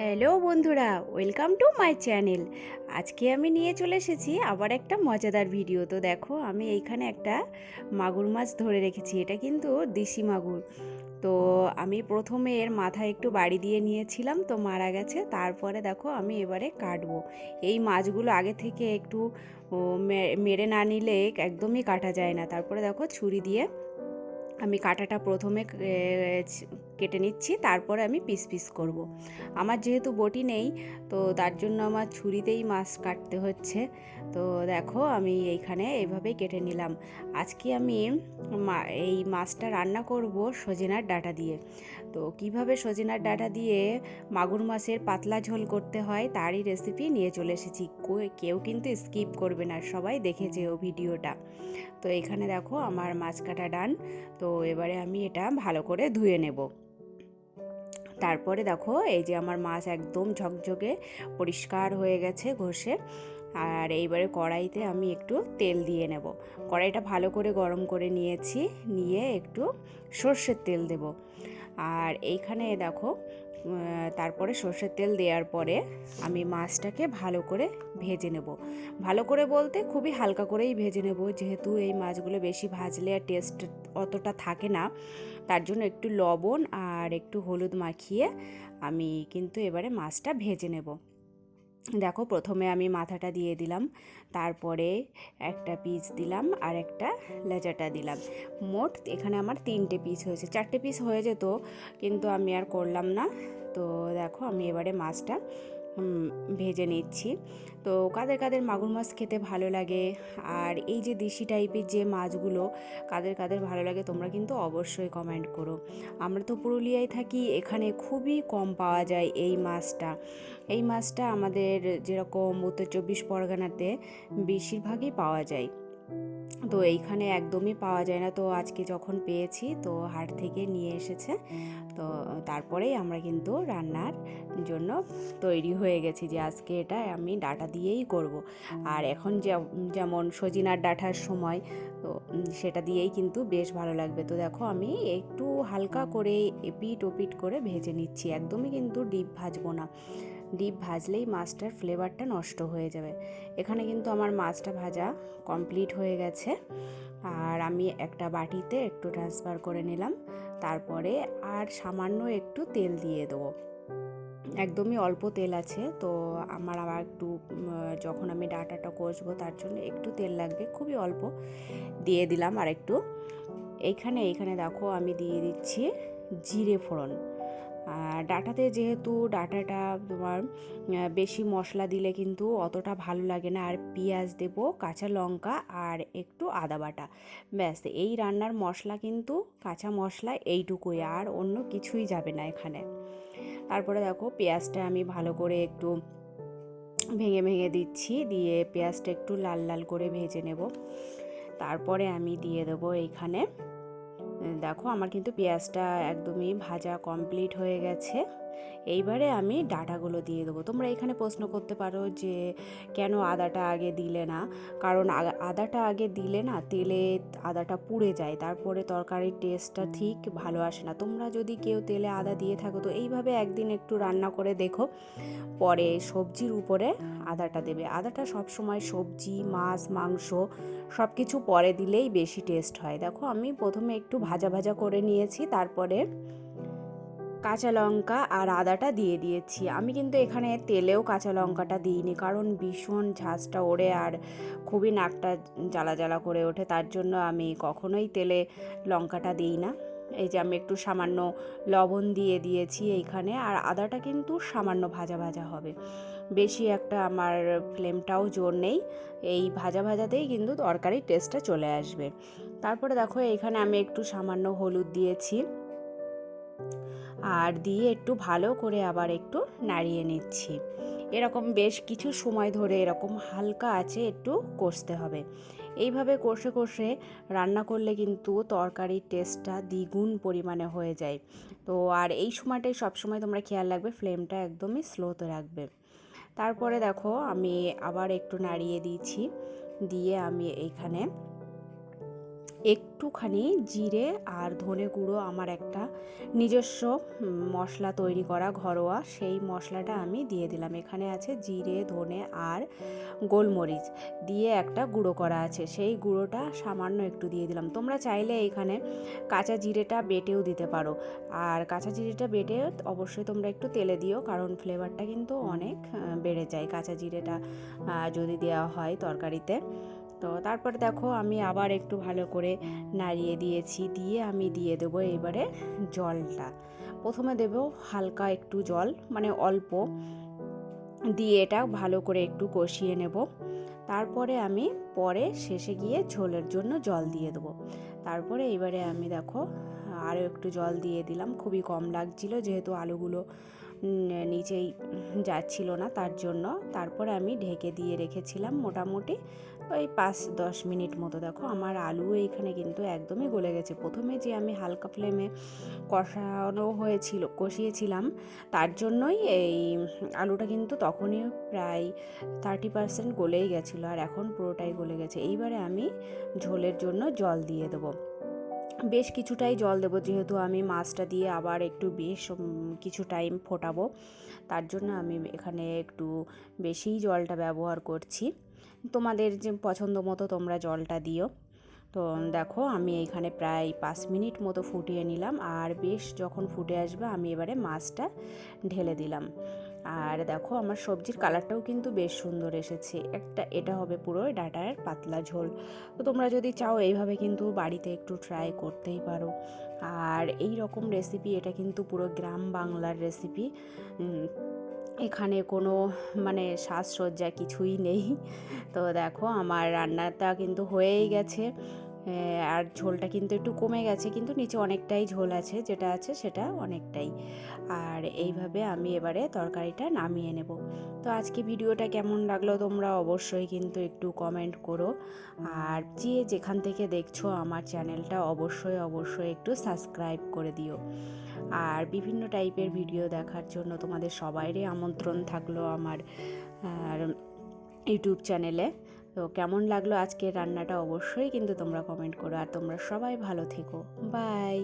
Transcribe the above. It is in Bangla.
হ্যালো বন্ধুরা, ওয়েলকাম টু মাই চ্যানেল। আজকে আমি নিয়ে চলে এসেছি আবার একটা মজাদার ভিডিও। তো দেখো, আমি এইখানে একটা মাগুর মাছ ধরে রেখেছি, এটা কিন্তু দেশি মাগুর। তো আমি প্রথমে এর মাথায় একটু বাড়ি দিয়ে নিয়েছিলাম, তো মারা গেছে। তারপরে দেখো, আমি এবারে কাটবো। এই মাছগুলো আগে থেকে একটু মেরে না নিলে একদমই কাটা যায় না। তারপরে দেখো, ছুরি দিয়ে আমি কাটাটা প্রথমে কেটে নিচ্ছি, তারপরে আমি পিস পিস করব। আমার যেহেতু বটি নেই, তো তার জন্য আমার ছুরিতেই মাছ কাটতে হচ্ছে। তো দেখো আমি এইখানে এইভাবেই কেটে নিলাম। আজকে আমি এই মাছটা রান্না করব সজনার ডাটা দিয়ে। তো কীভাবে সজনার ডাটা দিয়ে মাগুর মাছের পাতলা ঝোল করতে হয় তারই রেসিপি নিয়ে চলে এসেছি। কেউ কিন্তু স্কিপ করবে না, সবাই দেখেছে ও ভিডিওটা। তো এখানে দেখো আমার মাছ কাটা ডান তো এবারে আমি এটা ভালো করে ধুয়ে নেব। তারপরে দেখো এই যে আমার মাছ একদম ঝকঝকে পরিষ্কার হয়ে গেছে ঘষে। আর এইবারে কড়াইতে আমি একটু তেল দিয়ে নেব। কড়াইটা ভালো করে গরম করে নিয়েছি, নিয়ে একটু সর্ষের তেল দেব। আর এইখানে দেখো তারপরে সর্ষের তেল দেওয়ার পরে আমি মাছটাকে ভালো করে ভেজে নেব। ভালো করে বলতে খুবই হালকা করেই ভেজে নেব, যেহেতু এই মাছগুলো বেশি ভাজলে আর টেস্ট অতটা থাকে না। তার জন্য একটু লবণ আর একটু হলুদ মাখিয়ে আমি কিন্তু এবারে মাছটা ভেজে নেব। দেখো প্রথমে আমি মাথাটা দিয়ে দিলাম, তারপরে একটা পিস দিলাম আর একটা লেজাটা দিলাম। মোট এখানে আমার তিনটে পিস হয়েছে, চারটে পিস হয়ে যেত কিন্তু আমি আর করলাম না। তো দেখো আমি এবারে মাছটা ভেজে নিচ্ছি। তো কাদের কাদের মাগুর মাছ খেতে ভালো লাগে? আর এই যে দেশি টাইপের যে মাছগুলো, কাদের কাদের ভালো লাগে তোমরা কিন্তু অবশ্যই কমেন্ট করো। আমরা তো পুরুলিয়ায় থাকি, এখানে খুবই কম পাওয়া যায় এই মাছটা। এই মাছটা আমাদের যেরকম উত্তর চব্বিশ পরগনাতে বেশিরভাগই পাওয়া যায়। তো এইখানে একদমই পাওয়া যায় না। তো আজকে যখন পেয়েছি, তো হাট থেকে নিয়ে এসেছে। তো তারপরেই আমরা কিন্তু রান্নার জন্য তৈরি হয়ে গেছি যে আজকে এটা আমি ডাটা দিয়েই করব। আর এখন যেমন সজিনার ডাঁটার সময়, তো সেটা দিয়েই কিন্তু বেশ ভালো লাগবে। তো দেখো আমি একটু হালকা করে এপিট ওপিট করে ভেজে নিচ্ছি। একদমই কিন্তু ডিপ ভাজবো না। ডিপ ভাজলেই মাছটার ফ্লেভারটা নষ্ট হয়ে যাবে। এখানে কিন্তু আমার মাছটা ভাজা কমপ্লিট হয়ে গেছে। আর আমি একটা বাটিতে একটু ট্রান্সফার করে নিলাম। তারপরে আর সামান্য একটু তেল দিয়ে দেবো। একদমই অল্প তেল আছে, তো আমার আবার একটু যখন আমি ডাটাটা কষবো তার জন্য একটু তেল লাগবে, খুবই অল্প দিয়ে দিলাম আর একটু এইখানে এইখানে দেখো আমি দিয়ে দিচ্ছি জিরে ফোড়ন। ডাটাতে যেহেতু ডাটাটা তোমার বেশি মশলা দিলে কিন্তু অতটা ভালো লাগে না। আর পেঁয়াজ দেব, কাঁচা লঙ্কা আর একটু আদা বাটা। ব্যাস, এই রান্নার মশলা কিন্তু কাঁচা মশলা এইটুকুই, আর অন্য কিছুই যাবে না এখানে। তারপরে দেখো, পেঁয়াজটা আমি ভালো করে একটু ভেঙে ভেঙে দিচ্ছি, দিয়ে পেঁয়াজটা একটু লাল লাল করে ভেজে নেব। তারপরে আমি দিয়ে দেবো এইখানে দেখো আমার কিন্তু পেঁয়াজটা একদমই ভাজা কমপ্লিট হয়ে গেছে। এইবারে আমি ডাটাগুলো দিয়ে দেবো। তোমরা এখানে প্রশ্ন করতে পারো যে কেন আদাটা আগে দিলে না? কারণ আদাটা আগে দিলে না তেলে আদাটা পুড়ে যায়, তারপরে তরকারির টেস্টটা ঠিক ভালো আসে না। তোমরা যদি কেউ তেলে আদা দিয়ে থাকো, তো এইভাবে একদিন একটু রান্না করে দেখো, পরে সবজির উপরে আদাটা দেবে। আদাটা সব সময় সবজি, মাছ, মাংস সব কিছু পরে দিলেই বেশি টেস্ট হয়। দেখো, আমি প্রথমে একটু ভাজা ভাজা করে নিয়েছি, তারপরে কাঁচা লঙ্কা আর আদাটা দিয়ে দিয়েছি। আমি কিন্তু এখানে তেলেও কাঁচা লঙ্কাটা দিইনি, কারণ ভীষণ ঝাঁজটা ওড়ে আর খুবই নাকটা জ্বালা জ্বালা করে ওঠে, তার জন্য আমি কখনোই তেলে লঙ্কাটা দিই না। এই যে আমি একটু সামান্য লবণ দিয়ে দিয়েছি এইখানে, আর আদাটা কিন্তু সামান্য ভাজা ভাজা হবে। বেশি একটা আমার ফ্লেমটাও জোর নেই, এই ভাজা ভাজাতেই কিন্তু তরকারির টেস্টটা চলে আসবে। তারপরে দেখো এইখানে আমি একটু সামান্য হলুদ দিয়েছি। আর দিয়ে একটু ভালো করে আবার একটু নাড়িয়ে নিচ্ছি। এরকম বেশ কিছু সময় ধরে এরকম হালকা আছে একটু কষতে হবে। এইভাবে কষে কষে রান্না করলে কিন্তু তরকারির টেস্টটা দ্বিগুণ পরিমাণে হয়ে যায়। তো আর এই সময়টাই সবসময় তোমরা খেয়াল রাখবে ফ্লেমটা একদমই স্লোতে রাখবে। তারপরে দেখো আমি আবার একটু নাড়িয়ে দিয়েছি দিয়ে আমি এইখানে একটুখানি জিরে আর ধনে গুঁড়ো আমার একটা নিজস্ব মশলা তৈরি করা ঘরোয়া। সেই মশলাটা আমি দিয়ে দিলাম। এখানে আছে জিরে, ধনে আর গোলমরিচ দিয়ে একটা গুঁড়ো করা আছে। সেই গুঁড়োটা সামান্য একটু দিয়ে দিলাম। তোমরা চাইলে এখানে কাঁচা জিরেটা বেটেও দিতে পারো। আর কাঁচা জিরেটা বেটে অবশ্যই তোমরা একটু তেলে দিও, কারণ ফ্লেভারটা কিন্তু অনেক বেড়ে যায়। কাঁচা জিরেটা যদি দেওয়া হয় তরকারিতে। তো তারপর দেখো আমি আবার একটু ভালো করে নাড়িয়ে দিয়েছি, দিয়ে আমি দিয়ে দেবো এবারে জলটা। প্রথমে দেব হালকা একটু জল মানে অল্প। দিয়ে এটা ভালো করে একটু কষিয়ে নেব। তারপরে আমি পরে শেষে গিয়ে ঝোলের জন্য জল দিয়ে দেবো। তারপরে এবারে আমি দেখো আরও একটু জল দিয়ে দিলাম, খুবই কম লাগছিল যেহেতু আলুগুলো নিচেই যাচ্ছিল না তার জন্য। তারপরে আমি ঢেকে দিয়ে রেখেছিলাম মোটামুটি ওই পাঁচ দশ মিনিট মতো। দেখো, আমার আলু এইখানে কিন্তু একদমই গলে গেছে। প্রথমে যে আমি হালকা ফ্লেমে কষানো হয়েছিল, কষিয়েছিলাম, তার জন্যই এই আলুটা কিন্তু তখনই প্রায় থার্টি পার্সেন্ট গলেই গেছিল, আর এখন পুরোটাই গলে গেছে। এইবারে আমি ঝোলের জন্য জল দিয়ে দেবো। বেশ কিছুটাই জল দেবো, যেহেতু আমি মাছটা দিয়ে আবার একটু বেশ কিছু টাইম ফোটাবো। তার জন্য আমি এখানে একটু বেশিই জলটা ব্যবহার করছি। তোমাদের যে পছন্দ মতো তোমরা জলটা দিও। তো দেখো, আমি এখানে প্রায় পাঁচ মিনিট মতো ফুটিয়ে নিলাম। আর বেশ যখন ফুটে আসবে, আমি এবারে মাছটা ঢেলে দিলাম। আর দেখো আমার সবজির কালারটাও কিন্তু বেশ সুন্দর এসেছে। একটা এটা হবে পুরো ডাটার পাতলা ঝোল। তো তোমরা যদি চাও এইভাবে কিন্তু বাড়িতে একটু ট্রাই করতেই পারো। আর এই রকম রেসিপি এটা কিন্তু পুরো গ্রাম বাংলার রেসিপি এখানে কোনো মানে সাজসজ্জা কিছুই নেই। তো দেখো আমার রান্নাটা কিন্তু হয়েই গেছে। আর ঝোলটা কিন্তু একটু কমে গেছে, কিন্তু নিচে অনেকটাই ঝোল আছে, যেটা আছে সেটা অনেকটাই। আর এইভাবে আমি এবারে তরকারিটা নামিয়ে নেব। তো আজকে ভিডিওটা কেমন লাগল তোমরা অবশ্যই কিন্তু একটু কমেন্ট করো। আর যে যেখান থেকে দেখছ আমার চ্যানেলটা অবশ্যই অবশ্যই একটু সাবস্ক্রাইব করে দিও। আর বিভিন্ন টাইপের ভিডিও দেখার জন্য তোমাদের সবাইরই আমন্ত্রণ থাকল আমার ইউটিউব চ্যানেলে তো কেমন লাগল আজকের রান্নাটা অবশ্যই কিন্তু তোমরা কমেন্ট করো, আর তোমরা সবাই ভালো থেকো। বাই